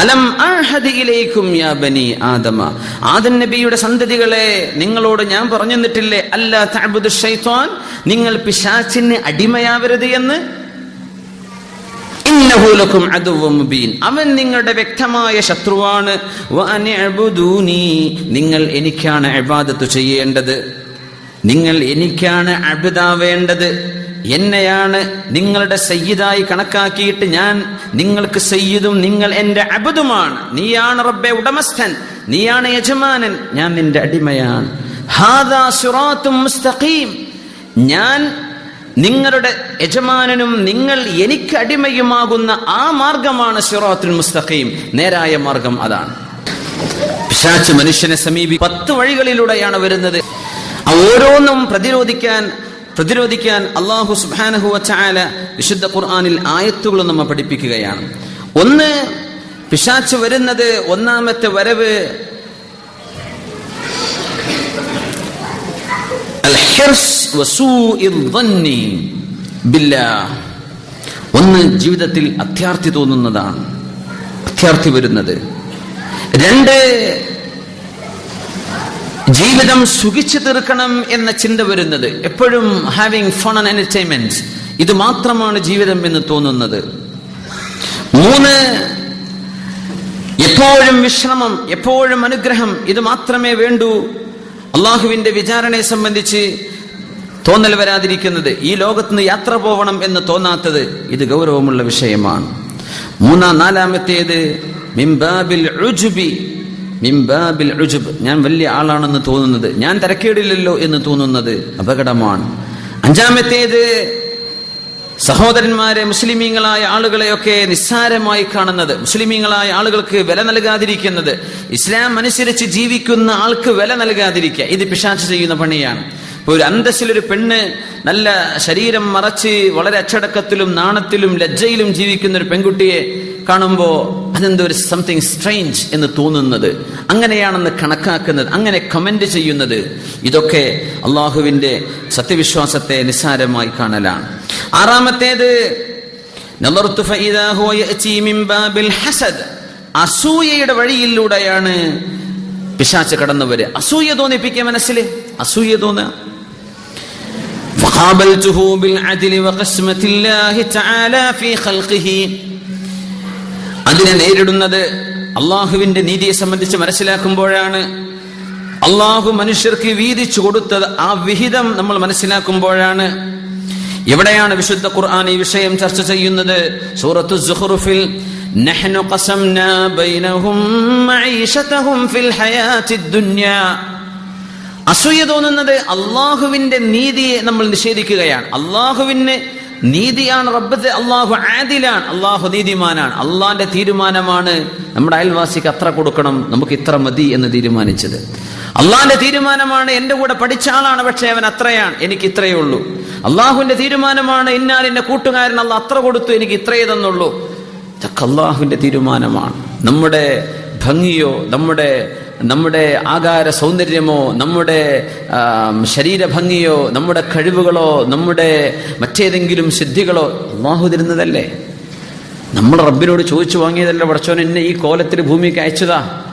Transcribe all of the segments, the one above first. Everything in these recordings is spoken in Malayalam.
അലം യാ ബനി ആദമ. ആദം നബിയുടെ സന്തതികളെ നിങ്ങളോട് ഞാൻ പറഞ്ഞു തന്നിട്ടില്ലേ അല്ല നിങ്ങൾ പിശാചിന് അടിമയാവരുത് എന്ന്. അവൻ നിങ്ങളുടെ വ്യക്തമായ ശത്രുവാണ്. നിങ്ങൾ എനിക്കാണ് ഇബാദത്ത് ചെയ്യേണ്ടത്. നിങ്ങൾ എനിക്കാണ് അബുദാവേണ്ടത്. എന്നെയാണ് നിങ്ങളുടെ സയ്യിദായി കണക്കാക്കിയിട്ട് ഞാൻ നിങ്ങൾക്ക് സയ്യിദും നിങ്ങൾ എന്റെ അബുദുമാണ്. നീയാണ് റബ്ബെ ഉടമസ്ഥൻ. നീയാണ് യജമാനൻ. ഞാൻ നിന്റെ അടിമയാണ്. ഞാൻ നിങ്ങളുടെ യജമാനനും നിങ്ങൾ എനിക്ക് അടിമയുമാകുന്ന ആ മാർഗമാണ് സിറാത്തുൽ മുസ്തഖീം. നേരായ മാർഗം അതാണ്. പിശാച്ച് മനുഷ്യനെ സമീപി പത്ത് വഴികളിലൂടെയാണ് വരുന്നത്. ഓരോന്നും പ്രതിരോധിക്കാൻ പ്രതിരോധിക്കാൻ അള്ളാഹു സുബ്ഹാനഹു വചാല വിശുദ്ധ ഖുർആാനിൽ ആയത്തുകൾ നമ്മെ പഠിപ്പിക്കുകയാണ് ഒന്ന് പിശാച്ച് വരുന്നത് ഒന്നാമത്തെ വരവ്. ഒന്ന് ജീവിതത്തിൽ അത്യാർത്ഥി തോന്നുന്നതാണ് അത്യാർത്ഥി വരുന്നത് രണ്ട് ജീവിതം സുഖിച്ചു തീർക്കണം എന്ന ചിന്ത വരുന്നത് എപ്പോഴും ഹാവിങ് ഫൺ ആൻഡ് എന്റർടൈൻമെന്റ് ഇത് മാത്രമാണ് ജീവിതം എന്ന് തോന്നുന്നത്. മൂന്ന് എപ്പോഴും വിശ്രമം എപ്പോഴും അനുഗ്രഹം ഇത് മാത്രമേ വേണ്ടൂ. അള്ളാഹുവിന്റെ വിചാരണയെ സംബന്ധിച്ച് തോന്നൽ വരാതിരിക്കുന്നത് ഈ ലോകത്തുനിന്ന് യാത്ര പോകണം എന്ന് തോന്നാത്തത് ഇത് ഗൗരവമുള്ള വിഷയമാണ്. മൂന്നാം നാലാമത്തേത് മിംബാബിൽ ഉജ്ബ്. ഞാൻ വലിയ ആളാണെന്ന് തോന്നുന്നത്. ഞാൻ തിരക്കേടില്ലല്ലോ എന്ന് തോന്നുന്നത് അപകടമാണ്. അഞ്ചാമത്തേത് സഹോദരന്മാരെ മുസ്ലിമീങ്ങളായ ആളുകളെയൊക്കെ നിസ്സാരമായി കാണുന്നത്. മുസ്ലിമീങ്ങളായ ആളുകൾക്ക് വില നൽകാതിരിക്കുന്നത്. ഇസ്ലാം അനുസരിച്ച് ജീവിക്കുന്ന ആൾക്ക് വില നൽകാതിരിക്കുക. ഇത് പിശാച്ച് ചെയ്യുന്ന പണിയാണ്. ഒരു അന്തസ്സിലൊരു പെണ്ണ് നല്ല ശരീരം മറച്ച് വളരെ അച്ചടക്കത്തിലും നാണത്തിലും ലജ്ജയിലും ജീവിക്കുന്ന ഒരു പെൺകുട്ടിയെ കാണുമ്പോ അതെന്തോ ഒരു സംതിങ് സ്ട്രേഞ്ച് എന്ന് തോന്നുന്നത് അങ്ങനെയാണെന്ന് കണക്കാക്കുന്നത് അങ്ങനെ കമന്റ് ചെയ്യുന്നത് ഇതൊക്കെ അള്ളാഹുവിന്റെ സത്യവിശ്വാസത്തെ നിസ്സാരമായി കാണലാണ് ആറാമത്തേത് നളർതു ഫഇദാ ഹുവ യഅതി മിൻ ബാബിൽ ഹസദ് അസൂയയുടെ വഴിയിലൂടെയാണ് പിശാച്ച് കടന്നു വരിക അസൂയ തോന്നിപ്പിക്കുക മനസ്സിൽ അസൂയ തോന്നുക فقابلته بالعدل وقسمة الله تعالى في خلقه അതിനെ നേരിടുന്നത് അള്ളാഹുവിന്റെ നീതിയെ സംബന്ധിച്ച് മനസ്സിലാക്കുമ്പോഴാണ് അള്ളാഹു മനുഷ്യർക്ക് വീതിച്ചു കൊടുത്തത് ആ വിഹിതം നമ്മൾ മനസ്സിലാക്കുമ്പോഴാണ് എവിടെയാണ് വിശുദ്ധ ഖുർആൻ ഈ വിഷയം ചർച്ച ചെയ്യുന്നത് സൂറത്തു സുഹ്റുഫിൽ نحن قسمنا بينهم معيشتهم في الحياة الدنيا അസൂയ തോന്നുന്നത് അള്ളാഹുവിന്റെ നീതിയെ നമ്മൾ നിഷേധിക്കുകയാണ് അള്ളാഹുവിന് നീതിയാണ് റബ്ബത്ത് അള്ളാഹു ആദിലാണ്. അള്ളാഹു നീതിമാനാണ്. അള്ളാന്റെ തീരുമാനമാണ് നമ്മുടെ അയൽവാസിക്ക് അത്ര കൊടുക്കണം നമുക്ക് ഇത്ര മതി എന്ന് തീരുമാനിച്ചത്. അള്ളാന്റെ തീരുമാനമാണ് എന്റെ കൂടെ പഠിച്ച ആളാണ് പക്ഷെ അവൻ അത്രയാണ് എനിക്ക് ഇത്രയേ ഉള്ളൂ. അള്ളാഹുവിന്റെ തീരുമാനമാണ് ഇന്നാൽ എന്റെ കൂട്ടുകാരൻ അല്ല അത്ര കൊടുത്തു എനിക്ക് ഇത്രയേ തന്നുള്ളൂ. ഇതൊക്കെ അള്ളാഹുവിന്റെ തീരുമാനമാണ്. നമ്മുടെ ഭംഗിയോ നമ്മുടെ നമ്മുടെ ആകാര സൗന്ദര്യമോ നമ്മുടെ ശരീരഭംഗിയോ നമ്മുടെ കഴിവുകളോ നമ്മുടെ മറ്റേതെങ്കിലും സിദ്ധികളോ അള്ളാഹു തരുന്നതല്ലേ നമ്മൾ റബ്ബിനോട് ചോദിച്ചു വാങ്ങിയതല്ല പടച്ചോൻ എന്നെ ഈ കോലത്തിൽ ഭൂമിക്ക് അയച്ചതാ.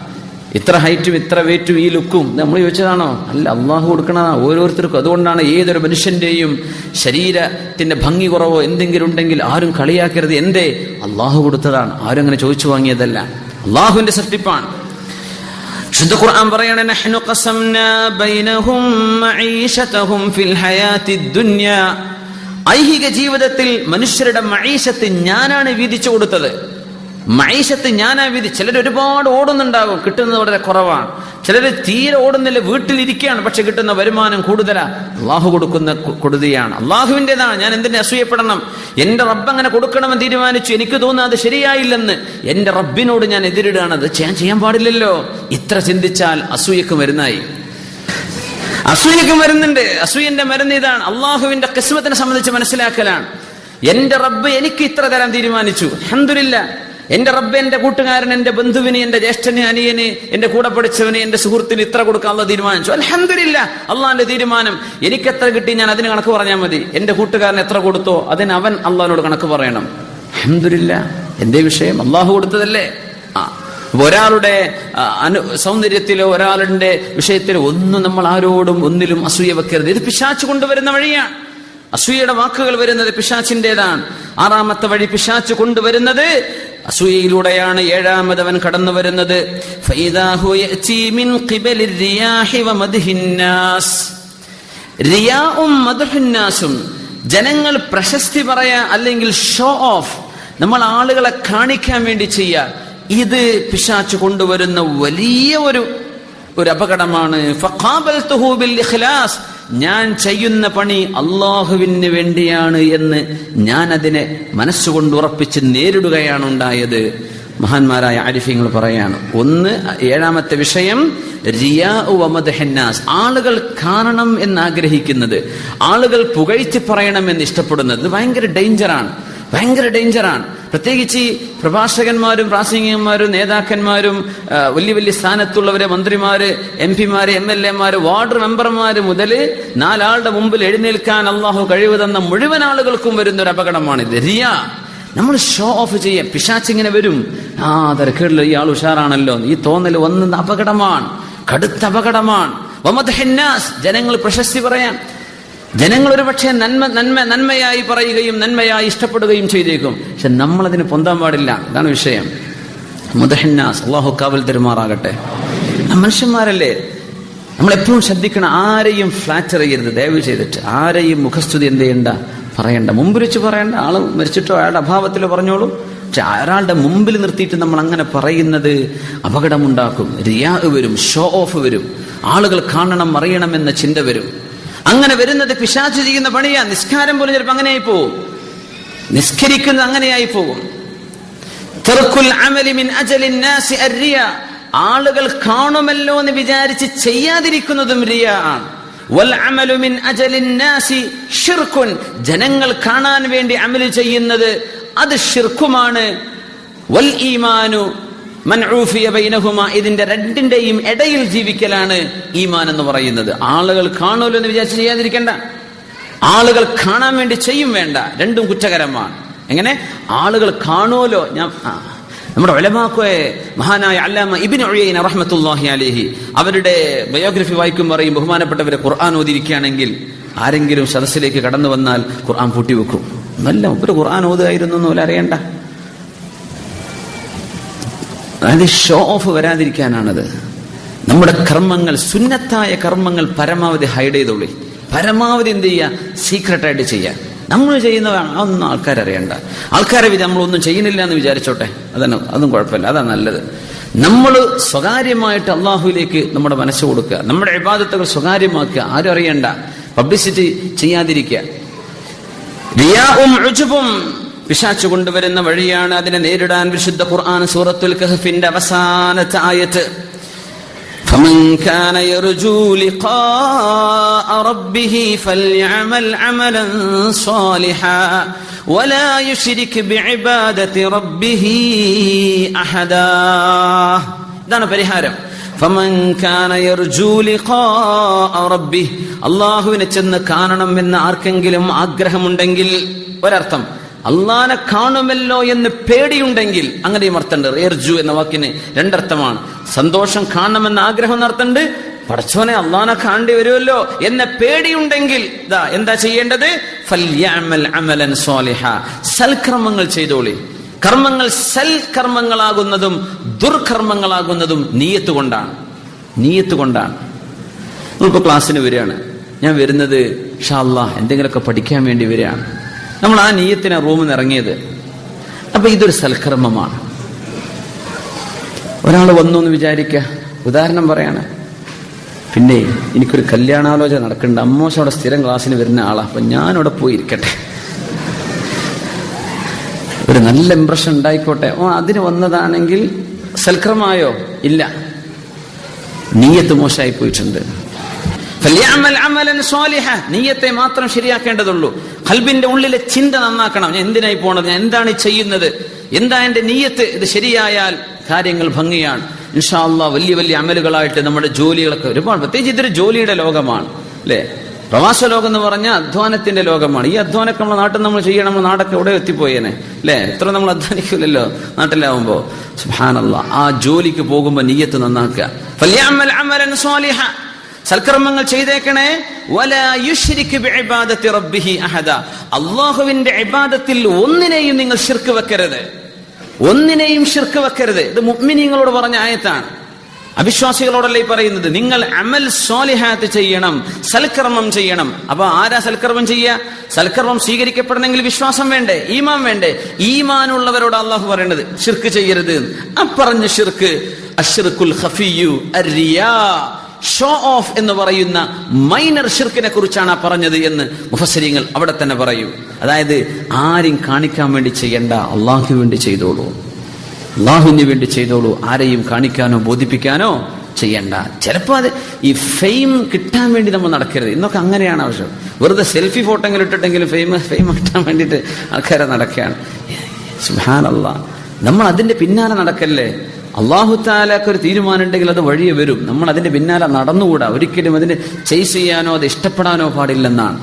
ഇത്ര ഹൈറ്റും ഇത്ര വെയിറ്റും ഈ ലുക്കും. നമ്മൾ ചോദിച്ചതാണോ? അല്ല അള്ളാഹു കൊടുക്കണതാ. ഓരോരുത്തർക്കും അതുകൊണ്ടാണ് ഏതൊരു മനുഷ്യന്റെയും ശരീരത്തിന്റെ ഭംഗി കുറവോ എന്തെങ്കിലും ഉണ്ടെങ്കിൽ ആരും കളിയാക്കരുത്. എന്തേ? അള്ളാഹു കൊടുത്തതാണ്. ആരും അങ്ങനെ ചോദിച്ചു വാങ്ങിയതല്ല. അള്ളാഹുവിന്റെ സൃഷ്ടിപ്പാണ്. ശുദ്ധ ഖുർആൻ പറയാണ് നഹ്നു മഈശതഹും ഫിൽ ഐഹിക ജീവിതത്തിൽ മനുഷ്യരുടെ മഈശത്ത് ഞാനാണ് വീതിച്ചു കൊടുത്തത്. മൈശത്ത് ഞാനാ വിധി. ചിലർ ഒരുപാട് ഓടുന്നുണ്ടാകും. കിട്ടുന്നത് വളരെ കുറവാണ്. ചിലർ തീരെ ഓടുന്നില്ല വീട്ടിലിരിക്കുകയാണ് പക്ഷെ കിട്ടുന്ന വരുമാനം കൂടുതലാ. അള്ളാഹു കൊടുക്കുന്ന കൊടുതിയാണ്. അള്ളാഹുവിന്റെതാണ് ഞാൻ എന്തിനെ അസൂയപ്പെടണം? എന്റെ റബ്ബ് അങ്ങനെ കൊടുക്കണമെന്ന് തീരുമാനിച്ചു. എനിക്ക് തോന്നുന്നത് ശരിയായില്ലെന്ന്. എന്റെ റബ്ബിനോട് ഞാൻ എതിരിടുകയാണ്. അത് ഞാൻ ചെയ്യാൻ പാടില്ലല്ലോ. ഇത്ര ചിന്തിച്ചാൽ അസൂയക്ക് മരുന്നായി. അസൂയക്ക് മരുന്നുണ്ട്. അസൂയന്റെ മരുന്ന് ഇതാണ്. അള്ളാഹുവിന്റെ കിസ്മത്തിനെ സംബന്ധിച്ച് മനസ്സിലാക്കലാണ്. എന്റെ റബ്ബ് എനിക്ക് ഇത്ര തരാൻ തീരുമാനിച്ചു. അഹമ്മദില്ല എന്റെ റബ്ബ് എന്റെ കൂട്ടുകാരൻ എന്റെ ബന്ധുവിന് എന്റെ ജ്യേഷ്ഠന് അനിയന് എന്റെ കൂടെ പഠിച്ചവന് എന്റെ സുഹൃത്തിന് ഇത്ര കൊടുക്കാനുള്ള തീരുമാനിച്ചു. അലഹമില്ല അള്ളാന്റെ തീരുമാനം. എനിക്ക് എത്ര കിട്ടി ഞാൻ അതിന് കണക്ക് പറഞ്ഞാൽ മതി. എന്റെ കൂട്ടുകാരൻ എത്ര കൊടുത്തോ അതിന് അവൻ അള്ളാഹിനോട് കണക്ക് പറയണം. അഹമ്മദില്ല എന്റെ വിഷയം? അള്ളാഹു കൊടുത്തതല്ലേ? ആ ഒരാളുടെ അനു സൗന്ദര്യത്തിലോ ഒരാളുടെ വിഷയത്തിലോ ഒന്നും നമ്മൾ ആരോടും ഒന്നിലും അസൂയ വെക്കരുത്. ഇത് പിശാച്ച് കൊണ്ടുവരുന്ന വഴിയാണ്. അസൂയയുടെ വാക്കുകൾ വരുന്നത് പിശാച്ചിന്റേതാണ്. ആറാമത്തെ വഴി പിശാച്ച് കൊണ്ടുവരുന്നത് അസൂയയിലൂടെയാണ് ഏഴാമത് അവൻ കടന്നു വരുന്നത് ജനങ്ങൾ പ്രശസ്തി പറയാ അല്ലെങ്കിൽ ഷോ ഓഫ് നമ്മൾ ആളുകളെ കാണിക്കാൻ വേണ്ടി ചെയ്യുക ഇത് പിശാച്ച് കൊണ്ടുവരുന്ന വലിയ ഒരു ഒരു അപകടമാണ്. ഞാൻ ചെയ്യുന്ന പണി അള്ളാഹുവിന് വേണ്ടിയാണ് എന്ന് ഞാൻ അതിനെ മനസ്സുകൊണ്ട് ഉറപ്പിച്ച് നേരിടുകയാണ് ഉണ്ടായത്. മഹാന്മാരായ ആരിഫ്യങ്ങൾ പറയാണ് ഒന്ന് ഏഴാമത്തെ വിഷയം റിയാ വമദ്ഹന്നാസ് ആളുകൾ കാണണം എന്ന് ആഗ്രഹിക്കുന്നത് ആളുകൾ പുകഴ്ത്തി പറയണം എന്ന് ഇഷ്ടപ്പെടുന്നത് ഭയങ്കര ഡേഞ്ചറാണ്. ഭയങ്കര ഡേഞ്ചറാണ്. പ്രത്യേകിച്ച് ഈ പ്രഭാഷകന്മാരും പ്രാസംഗികന്മാരും നേതാക്കന്മാരും വലിയ വലിയ സ്ഥാനത്തുള്ളവരെ മന്ത്രിമാര് എം പിമാര് എം എൽ എമാര് വാർഡ് മെമ്പർമാര് മുതൽ നാലാളുടെ മുമ്പിൽ എഴുന്നേൽക്കാൻ അള്ളാഹു കഴിവ് തന്ന മുഴുവൻ ആളുകൾക്കും വരുന്ന ഒരു അപകടമാണിത് റിയ നമ്മൾ ഷോ ഓഫ് ചെയ്യാം പിശാച്ചിങ്ങനെ വരും. ആ തിരക്കേടില്ല ഈ ആൾ ഉഷാറാണല്ലോ. ഈ തോന്നൽ വന്നത് അപകടമാണ്. കടുത്ത അപകടമാണ്. ജനങ്ങൾ പ്രശസ്തി പറയാം ജനങ്ങൾ ഒരു പക്ഷേ നന്മ നന്മ നന്മയായി പറയുകയും നന്മയായി ഇഷ്ടപ്പെടുകയും ചെയ്തേക്കും. പക്ഷെ നമ്മളതിന് പൊന്താൻ പാടില്ല. അതാണ് വിഷയം. മുദഹന്നാസ് അള്ളാഹു കാവൽ തെരുമാറാകട്ടെ. മനുഷ്യന്മാരല്ലേ? നമ്മൾ എപ്പോഴും ശ്രദ്ധിക്കണം ആരെയും ഫ്ലാറ്റർ ചെയ്യരുത്. ദയവ് ചെയ്തിട്ട് ആരെയും മുഖസ്തുതി എന്ത് ചെയ്യണ്ട? പറയണ്ട. മുമ്പിൽ വെച്ച് പറയണ്ട. ആൾ മരിച്ചിട്ടോ അയാളുടെ അഭാവത്തിലോ പറഞ്ഞോളൂ. പക്ഷെ ഒരാളുടെ മുമ്പിൽ നിർത്തിയിട്ട് നമ്മൾ അങ്ങനെ പറയുന്നത് അപകടമുണ്ടാക്കും. റിയാ വരും ഷോ ഓഫ് വരും. ആളുകൾ കാണണം അറിയണം എന്ന ചിന്ത വരും. അങ്ങനെ വരുന്നത് പിശാച് ചെയ്യുന്ന പണിയാ. നിസ്കാരം പോലും ചിലപ്പോൾ അങ്ങനെയായി പോകും നിസ്കരിക്കുന്നത് അങ്ങനെയായി പോകും ആളുകൾ കാണുമല്ലോ എന്ന് വിചാരിച്ച് ചെയ്യാതിരിക്കുന്നതും റിയ. ആണ് ജനങ്ങൾ കാണാൻ വേണ്ടി അമൽ ചെയ്യുന്നത് അത് ഷിർക്കുമാണ് വൽ ഈമാനു മൻഊഫിയ ബൈനഹുമ ഇതിന്റെ രണ്ടിന്റെയും ഇടയിൽ ജീവിക്കലാണ് ഈമാൻ എന്ന് പറയുന്നത്. ആളുകൾ കാണുമല്ലോ എന്ന് വിചാരിച്ച് ചെയ്യാതിരിക്കണ്ട. ആളുകൾ കാണാൻ വേണ്ടി ചെയ്യും വേണ്ട. രണ്ടും കുറ്റകരമാണ്. എങ്ങനെ? ആളുകൾ കാണുമല്ലോ. ഞാൻ നമ്മുടെ ഒലമാക്കോയെ മഹാനായ അല്ലാമ ഇബിൻ ഒഴിയൻ റഹ്മത്തുല്ലാഹി അലേഹി അവരുടെ ബയോഗ്രഫി വായിക്കും പറയും ബഹുമാനപ്പെട്ടവരെ ഖുർആൻ ഓതിരിക്കുകയാണെങ്കിൽ ആരെങ്കിലും സദസ്സിലേക്ക് കടന്നു വന്നാൽ ഖുർആൻ പൂട്ടിവെക്കും. നല്ല ഒരു ഖുർആൻ ഓതുകയായിരുന്നു എന്ന് അതായത് ഷോ ഓഫ് വരാതിരിക്കാനാണത്. നമ്മുടെ കർമ്മങ്ങൾ സുന്നത്തായ കർമ്മങ്ങൾ പരമാവധി ഹൈഡ് ചെയ്തോളി. പരമാവധി എന്ത് ചെയ്യുക സീക്രട്ടായിട്ട് ചെയ്യാൻ നമ്മൾ ചെയ്യുന്നതാണ് അതൊന്നും ആൾക്കാരറിയണ്ട ആൾക്കാരെ നമ്മളൊന്നും ചെയ്യുന്നില്ല എന്ന് വിചാരിച്ചോട്ടെ. അതന്നെ അതും കുഴപ്പമില്ല. അതാ നല്ലത്. നമ്മൾ സ്വകാര്യമായിട്ട് അള്ളാഹുവിലേക്ക് നമ്മുടെ മനസ്സ് കൊടുക്കുക. നമ്മുടെ ഇബാദത്തുകൾ സ്വകാര്യമാക്കുക. ആരും അറിയണ്ട. പബ്ലിസിറ്റി ചെയ്യാതിരിക്കുക. പിശാച്ചു കൊണ്ടുവരുന്ന വഴിയാണ് അതിനെ നേരിടാൻ വിശുദ്ധ ഖുർആൻ സൂറത്തുൽ കഹഫിന്റെ അവസാനത്തെ ആയത്ത് فمن كان يرجو لقاء ربه فليعمل عملا صالحا ولا يشرك بعبادة ربه أحدا ഇതാണ് പരിഹാരം ഫമൻ കാന യർജൂ ലിഖാഅ റബ്ബിഹ് അല്ലാഹുവിനെ ചെന്ന് കാണണം എന്ന് ആർക്കെങ്കിലും ആഗ്രഹമുണ്ടെങ്കിൽ ഒരർത്ഥം അള്ളാനെ കാണുമല്ലോ എന്ന് പേടിയുണ്ടെങ്കിൽ അങ്ങനെയും അർത്ഥമുണ്ട് റേർജു എന്ന വാക്കിന് രണ്ടർത്ഥമാണ്. സന്തോഷം കാണണമെന്ന ആഗ്രഹം നടത്തുന്നുണ്ട് പടച്ചോനെ അള്ളാനെ കാണേണ്ടി വരുമല്ലോ എന്ന പേടിയുണ്ടെങ്കിൽ ഇതാ എന്താ ചെയ്യേണ്ടത്? സൽക്രമങ്ങൾ അമലൻ സ്വാലിഹ സൽക്കർമ്മങ്ങൾ ചെയ്തോളി. കർമ്മങ്ങൾ സൽക്കർമ്മങ്ങളാകുന്നതും ദുർകർമ്മങ്ങളാകുന്നതും നീയത്ത് കൊണ്ടാണ്. നീയത്ത് കൊണ്ടാണ്. നമ്മളിപ്പോ ക്ലാസ്സിന് വരികയാണ്. ഞാൻ വരുന്നത് ഷാ അള്ളാഹ് എന്തെങ്കിലുമൊക്കെ പഠിക്കാൻ വേണ്ടി വരികയാണ്. നമ്മൾ ആ നീയത്തിന് റൂമിൽ നിന്ന് ഇറങ്ങിയത്. അപ്പൊ ഇതൊരു സൽക്കർമ്മമാണ്. ഒരാൾ വന്നു എന്ന് വിചാരിക്കുക. ഉദാഹരണം പറയാണ്. പിന്നെ എനിക്കൊരു കല്യാണാലോചന നടക്കുന്നുണ്ട്. അമ്മോശ അവിടെ സ്ഥിരം ക്ലാസ്സിന് വരുന്ന ആളാ. അപ്പൊ ഞാനവിടെ പോയി ഇരിക്കട്ടെ. ഒരു നല്ല ഇമ്പ്രഷൻ ഉണ്ടായിക്കോട്ടെ. ഓ അതിന് വന്നതാണെങ്കിൽ സൽക്രമായോ ഇല്ല. നീയത്ത് മോശമായി പോയിട്ടുണ്ട്. നീയത്തെ മാത്രം ശരിയാക്കേണ്ടതുള്ളൂ. ഹൽബിന്റെ ഉള്ളിലെ ചിന്ത നന്നാക്കണം. ഞാൻ എന്തിനായി പോണത്? ഞാൻ എന്താണ് ചെയ്യുന്നത്? എന്താ എന്റെ നീയത്ത്? ഇത് ശരിയായാൽ കാര്യങ്ങൾ ഭംഗിയാണ്. ഇൻഷാ അള്ളാ വലിയ വലിയ അമലുകളായിട്ട് നമ്മുടെ ജോലികളൊക്കെ ഒരുപാട് പ്രത്യേകിച്ച് ഇതൊരു ജോലിയുടെ ലോകമാണ്. അല്ലേ? പ്രവാസ ലോകം എന്ന് പറഞ്ഞാൽ അധ്വാനത്തിന്റെ ലോകമാണ്. ഈ അധ്വാനമൊക്കെ നമ്മൾ നാട്ടിൽ നമ്മൾ ചെയ്യണം. നമ്മുടെ നാടൊക്കെ എവിടെ എത്തിപ്പോയേനെ? അല്ലെ? എത്ര നമ്മൾ അധ്വാനിക്കില്ലല്ലോ നാട്ടിലാവുമ്പോ. സുഹാനല്ല ആ ജോലിക്ക് പോകുമ്പോൾ നീയത്ത് നന്നാക്കുക. സൽക്കർമ്മങ്ങൾ ചെയ്തേക്കണേ. അള്ളാഹുവിന്റെ ഇബാദത്തിൽ ഒന്നിനെയും നിങ്ങൾ ശിർക്ക് വെക്കരുത്. ഒന്നിനെയും ശിർക്ക് വെക്കരുത്. ഇത് മുഅ്മിനീങ്ങളോട് പറഞ്ഞ ആയത്താണ്. അവിശ്വാസികളോടല്ലേ പറയുന്നത്? നിങ്ങൾ അമൽ സ്വാലിഹാത്ത് ചെയ്യണം സൽക്കർമ്മം ചെയ്യണം. അപ്പൊ ആരാ സൽക്കർമ്മം ചെയ്യുക സൽക്കർമ്മം സ്വീകരിക്കപ്പെടണമെങ്കിൽ വിശ്വാസം വേണ്ടേ? ഈമാൻ വേണ്ടേ? ഈമാനുള്ളവരോട് അള്ളാഹു പറയേണ്ടത് ഷിർക്ക് ചെയ്യരുത്. അപ്പറഞ്ഞ ഷിർക്ക് അഷിർക്കുൽ ഷോ ഓഫ് എന്ന് പറയുന്ന മൈനർ ഷിർക്കിനെ കുറിച്ചാണ് പറഞ്ഞത് എന്ന് മുഫസരിങ്ങൾ അവിടെ തന്നെ പറയും. അതായത് ആരും കാണിക്കാൻ വേണ്ടി ചെയ്യണ്ട അള്ളാഹു വേണ്ടി ചെയ്തോളൂ. അള്ളാഹുവിന് വേണ്ടി ചെയ്തോളൂ. ആരെയും കാണിക്കാനോ ബോധിപ്പിക്കാനോ ചെയ്യണ്ട. ചിലപ്പോ അത് ഈ ഫെയിം കിട്ടാൻ വേണ്ടി നമ്മൾ നടക്കരുത്. ഇന്നൊക്കെ അങ്ങനെയാണ് ആവശ്യം. വെറുതെ സെൽഫി ഫോട്ടോ ഇട്ടിട്ടെങ്കിലും ഫെയിം ഫെയിം കിട്ടാൻ വേണ്ടിയിട്ട് ആൾക്കാരെ നടക്കുകയാണ്. നമ്മൾ അതിന്റെ പിന്നാലെ നടക്കല്ലേ? അള്ളാഹു താലൊക്കെ ഒരു തീരുമാനം ഉണ്ടെങ്കിൽ അത് വഴിയെ വരും. നമ്മൾ അതിന്റെ പിന്നാലെ നടന്നുകൂടാ. ഒരിക്കലും അതിന് ചെയ്സ് ചെയ്യാനോ അത് ഇഷ്ടപ്പെടാനോ പാടില്ലെന്നാണ്.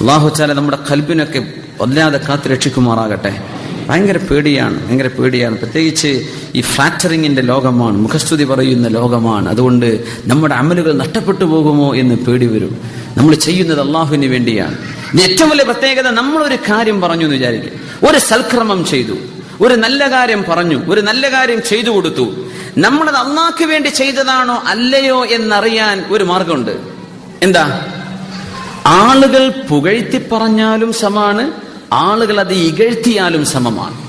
അള്ളാഹു താല നമ്മുടെ കൽബിനൊക്കെ വല്ലാതെ കാത്തു രക്ഷിക്കുമാറാകട്ടെ. ഭയങ്കര പേടിയാണ് ഭയങ്കര പേടിയാണ്. പ്രത്യേകിച്ച് ഈ ഫ്രാക്ചറിങ്ങിന്റെ ലോകമാണ് മുഖസ്തുതി പറയുന്ന ലോകമാണ്. അതുകൊണ്ട് നമ്മുടെ അമലുകൾ നഷ്ടപ്പെട്ടു പോകുമോ എന്ന് പേടി വരും. നമ്മൾ ചെയ്യുന്നത് അള്ളാഹുവിന് വേണ്ടിയാണ്. ഏറ്റവും വലിയ പ്രത്യേകത നമ്മളൊരു കാര്യം പറഞ്ഞു എന്ന് വിചാരിക്കും ഒരു സൽക്രമം ചെയ്തു. ഒരു നല്ല കാര്യം പറഞ്ഞു ഒരു നല്ല കാര്യം ചെയ്തു കൊടുത്തു. നമ്മളത് അള്ളാഹ്ക്ക് വേണ്ടി ചെയ്തതാണോ അല്ലയോ എന്നറിയാൻ ഒരു മാർഗമുണ്ട്. എന്താ? ആളുകൾ പുകഴ്ത്തി പറഞ്ഞാലും സമാണ് ആളുകൾ അത് ഇകഴ്ത്തിയാലും സമമാണ്.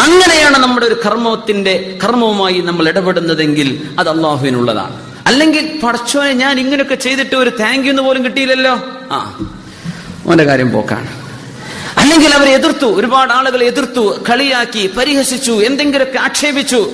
അങ്ങനെയാണ് നമ്മുടെ ഒരു കർമ്മത്തിന്റെ കർമ്മവുമായി നമ്മൾ ഇടപെടുന്നതെങ്കിൽ അത് അള്ളാഹുവിനുള്ളതാണ്. അല്ലെങ്കിൽ പടച്ചോനെ ഞാൻ ഇങ്ങനെയൊക്കെ ചെയ്തിട്ട് ഒരു താങ്ക് യു എന്ന് പോലും കിട്ടിയില്ലല്ലോ? ആ ഓന്റെ കാര്യം പോക്കാണ്. അല്ലെങ്കിൽ അവർ എതിർത്തു ഒരുപാട് ആളുകൾ എതിർത്തു കളിയാക്കി പരിഹസിച്ചു എന്തെങ്കിലുമൊക്കെ ആക്ഷേപിച്ചു.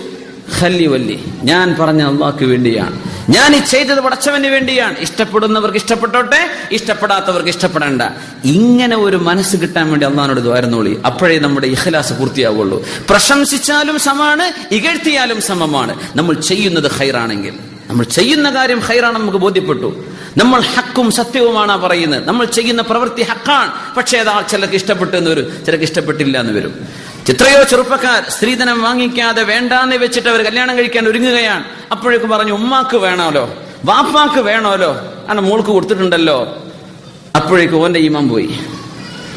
ഹല്ലി ഞാൻ പറഞ്ഞ അള്ളാഹ്ക്ക് വേണ്ടിയാണ്. ഞാൻ ഈ ചെയ്തത് പടച്ചവന് വേണ്ടിയാണ്. ഇഷ്ടപ്പെടുന്നവർക്ക് ഇഷ്ടപ്പെട്ടോട്ടെ ഇഷ്ടപ്പെടാത്തവർക്ക് ഇഷ്ടപ്പെടേണ്ട. ഇങ്ങനെ ഒരു മനസ്സ് കിട്ടാൻ വേണ്ടി അള്ളഹാനോട് ദ്വാരുന്നോളി അപ്പോഴേ നമ്മുടെ ഇഹലാസ് പൂർത്തിയാവുള്ളൂ. പ്രശംസിച്ചാലും സമമാണ് ഇകഴ്ത്തിയാലും സമമാണ്. നമ്മൾ ചെയ്യുന്നത് ഹൈറാണെങ്കിൽ നമ്മൾ ചെയ്യുന്ന കാര്യം ഹൈറാണെന്ന് നമുക്ക് ബോധ്യപ്പെട്ടു. നമ്മൾ ഹക്കും സത്യവുമാണ് പറയുന്നത്. നമ്മൾ ചെയ്യുന്ന പ്രവൃത്തി ഹക്കാണ്. പക്ഷേ അത് ചിലർക്ക് ഇഷ്ടപ്പെട്ടു എന്ന് വരും ചിലർക്ക് ഇഷ്ടപ്പെട്ടില്ല എന്ന് വരും. എത്രയോ ചെറുപ്പക്കാർ സ്ത്രീധനം വാങ്ങിക്കാതെ വേണ്ടാന്ന് വെച്ചിട്ട് അവർ കല്യാണം കഴിക്കാൻ ഒരുങ്ങുകയാണ്. അപ്പോഴേക്കും പറഞ്ഞു ഉമ്മാക്ക് വേണമല്ലോ വാപ്പാക്ക് വേണമല്ലോ ആണ് മോൾക്ക് കൊടുത്തിട്ടുണ്ടല്ലോ. അപ്പോഴേക്കും ഓന്റെ ഈമാൻ പോയി.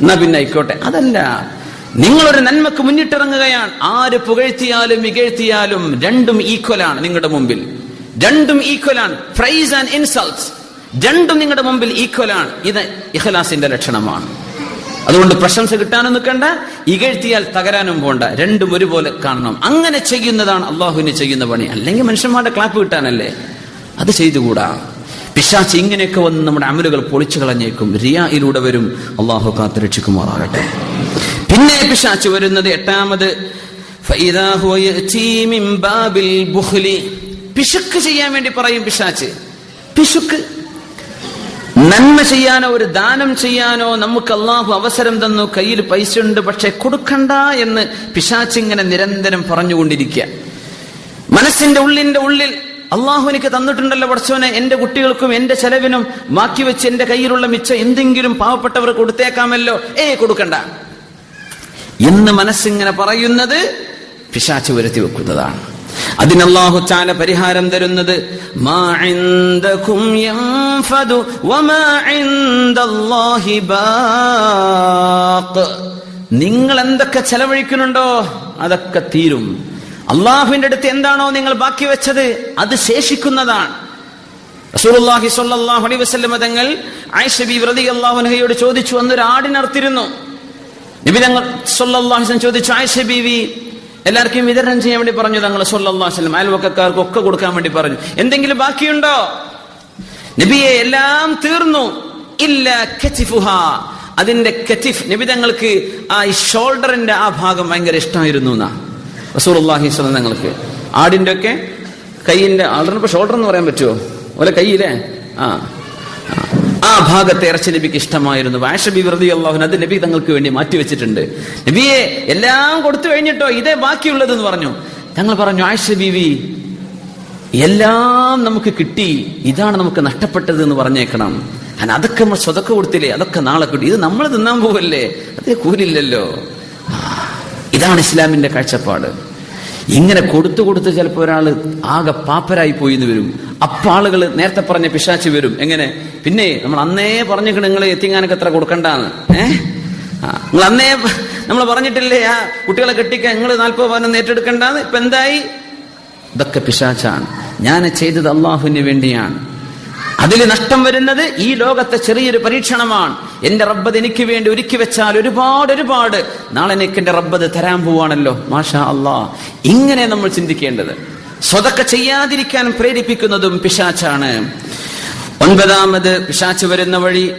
എന്നാ പിന്നെ ആയിക്കോട്ടെ. അതല്ല. നിങ്ങളൊരു നന്മക്ക് മുന്നിട്ടിറങ്ങുകയാണ്. ആര് പുകഴ്ത്തിയാലും ഇകഴ്ത്തിയാലും രണ്ടും ഈക്വലാണ് നിങ്ങളുടെ മുമ്പിൽ. രണ്ടും ഈക്വലാണ് പ്രൈസ് ആൻഡ് ഇൻസൾട്ട്സ് രണ്ടും നിങ്ങളുടെ മുമ്പിൽ ഈക്വലാണ് ഇത് ഇഖലാസിന്റെ ലക്ഷണമാണ്. അതുകൊണ്ട് പ്രശംസ കിട്ടാനും നിൽക്കണ്ട. ഇകഴ്ത്തിയാൽ തകരാനും പോണ്ട. രണ്ടും ഒരുപോലെ കാണണം. അങ്ങനെ ചെയ്യുന്നതാണ് അള്ളാഹുവിന് ചെയ്യുന്ന പണി. അല്ലെങ്കിൽ മനുഷ്യന്മാരുടെ ക്ലാപ്പ് കിട്ടാനല്ലേ? അത് ചെയ്തുകൂടാ. പിശാച്ച് ഇങ്ങനെയൊക്കെ വന്ന് നമ്മുടെ അമലുകൾ പൊളിച്ചു കളഞ്ഞേക്കും. റിയായിലൂടെ വരും. അള്ളാഹു കാത്തുരക്ഷിക്കുമാറാകട്ടെ പിന്നെ പിശാച്ച് വരുന്നത് എട്ടാമത്. പിശുക്ക് ചെയ്യാൻ വേണ്ടി പറയും പിശാച്ച്. പിശുക്ക് നന്മ ചെയ്യാനോ ഒരു ദാനം ചെയ്യാനോ നമുക്ക് അള്ളാഹു അവസരം തന്നു കയ്യിൽ പൈസ ഉണ്ട് പക്ഷെ കൊടുക്കണ്ട എന്ന് പിശാച്ചിങ്ങനെ നിരന്തരം പറഞ്ഞുകൊണ്ടിരിക്കുക. മനസ്സിന്റെ ഉള്ളിന്റെ ഉള്ളിൽ അള്ളാഹു എനിക്ക് തന്നിട്ടുണ്ടല്ലോ പഠിച്ചവനെ എന്റെ കുട്ടികൾക്കും എന്റെ ചെലവിനും ബാക്കി വെച്ച് എന്റെ കയ്യിലുള്ള മിച്ചം എന്തെങ്കിലും പാവപ്പെട്ടവർ കൊടുത്തേക്കാമല്ലോ ഏ കൊടുക്കണ്ട. എന്ന് മനസ്സിങ്ങനെ പറയുന്നത് പിശാച്ച് വരുത്തി വെക്കുന്നതാണ്. അതിന് അല്ലാഹു ചാല പരിഹാരം തരുന്നത് നിങ്ങൾ എന്തൊക്കെ ചെലവഴിക്കുന്നുണ്ടോ അതൊക്കെ തീരും. അള്ളാഹുവിന്റെ അടുത്ത് എന്താണോ നിങ്ങൾ ബാക്കി വെച്ചത് അത് ശേഷിക്കുന്നതാണ്. റസൂലുള്ളാഹി സ്വല്ലല്ലാഹു അലൈഹി വസല്ലം തങ്ങൾ ആയിഷ റളിയല്ലാഹു അൻഹയോട് ചോദിച്ചു അന്നൊരു ആടിനർത്തിരുന്നു നബി തങ്ങൾ സ്വല്ലല്ലാഹു ചോദിച്ചു ആയിഷ ബീവി എല്ലാവർക്കും വിതരണം ചെയ്യാൻ വേണ്ടി പറഞ്ഞു തങ്ങൾ വസല്ലം. അയൽവക്കക്കാർക്ക് ഒക്കെ കൊടുക്കാൻ വേണ്ടി പറഞ്ഞു. എന്തെങ്കിലും ബാക്കിയുണ്ടോ? നബിയെ എല്ലാം തീർന്നു. ഇല്ല അതിന്റെ കച്ചിഫ് നബി തങ്ങൾക്ക് ആ ഷോൾഡറിന്റെ ആ ഭാഗം ഭയങ്കര ഇഷ്ടമായിരുന്നു എന്നാ. തങ്ങൾക്ക്. ആടിന്റെ ഒക്കെ കൈയിന്റെ ഇപ്പൊ ഷോൾഡർ എന്ന് പറയാൻ പറ്റുമോ ഓലെ കൈയില്ലേ? ആ. ആ. ഭാഗത്തെ ഇറച്ചി നബിക്ക് ഇഷ്ടമായിരുന്നു. വാഷബി വെറുതെ അള്ളാഹുൻ അത് നബി തങ്ങൾക്ക് വേണ്ടി മാറ്റി വെച്ചിട്ടുണ്ട്. നബിയെ എല്ലാം കൊടുത്തു കഴിഞ്ഞിട്ടോ ഇതേ ബാക്കിയുള്ളത് എന്ന് പറഞ്ഞു. ഞങ്ങൾ പറഞ്ഞു ആയിഷ ബീവി എല്ലാം നമുക്ക് കിട്ടി. ഇതാണ് നമുക്ക് നഷ്ടപ്പെട്ടത് എന്ന് പറഞ്ഞേക്കണം. കാരണം അതൊക്കെ നമ്മൾ സ്വതക്ക കൊടുത്തില്ലേ? അതൊക്കെ നാളെ കിട്ടി. ഇത് നമ്മൾ തിന്നാൻ പോവല്ലേ? അതേ കൂലില്ലല്ലോ. ഇതാണ് ഇസ്ലാമിന്റെ കാഴ്ചപ്പാട്. ഇങ്ങനെ കൊടുത്തു കൊടുത്ത് ചിലപ്പോൾ ഒരാൾ ആകെ പാപ്പരായി പോയി എന്ന് വരും. അപ്പൊ ആളുകൾ നേരത്തെ പറഞ്ഞ പിശാച്ച് വരും. എങ്ങനെ? പിന്നെ നമ്മൾ അന്നേ പറഞ്ഞിട്ട് നിങ്ങൾ എത്തിങ്ങാനൊക്കെ എത്ര കൊടുക്കണ്ടാന്ന്. നിങ്ങൾ അന്നേ നമ്മൾ പറഞ്ഞിട്ടില്ലേ ആ കുട്ടികളെ കെട്ടിക്കാൻ നിങ്ങൾ നാൽപ്പത് പവനൊന്നും ഏറ്റെടുക്കണ്ടെന്ന് ഇപ്പൊ എന്തായി? ഇതൊക്കെ പിശാച്ചാണ് ഞാൻ ചെയ്തത് അള്ളാഹുവിന് വേണ്ടിയാണ്. അതിൽ നഷ്ടം വരുന്നത് ഈ ലോകത്തെ ചെറിയൊരു പരീക്ഷണമാണ്. എന്റെ റബ്ബത് എനിക്ക് വേണ്ടി ഒരുക്കി വെച്ചാൽ ഒരുപാട് ഒരുപാട്. നാളെ എനിക്ക് എന്റെ റബ്ബത് തരാൻ പോവാണല്ലോ. മാഷാ അള്ളാ. ഇങ്ങനെ നമ്മൾ ചിന്തിക്കേണ്ടത്. സ്വതക്ക ചെയ്യാതിരിക്കാൻ പ്രേരിപ്പിക്കുന്നതും പിശാച്ചാണ്. ഒൻപതാമത് പിശാച്ച് വരുന്ന വഴി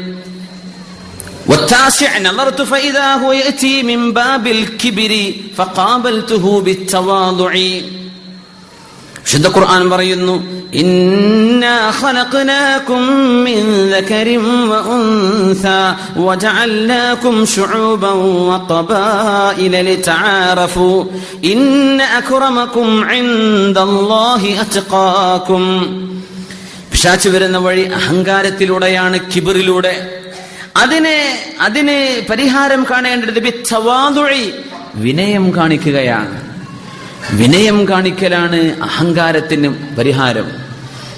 ഫൈദാ ഹുവ മിൻ ബാബിൽ കിബ്രി ഫഖാബൽതുഹു ബിത്തവാദുഇ. വിശുദ്ധ ഖുർആൻ പറയുന്നു പിശാച്ചു വരുന്ന വഴി അഹങ്കാരത്തിലൂടെയാണ് കിബറിലൂടെ. അതിനെ അതിന് പരിഹാരം കാണേണ്ടത് വിനയം കാണിക്കുകയാണ്. വിനയം കാണിക്കലാണ് അഹങ്കാരത്തിന് പരിഹാരം.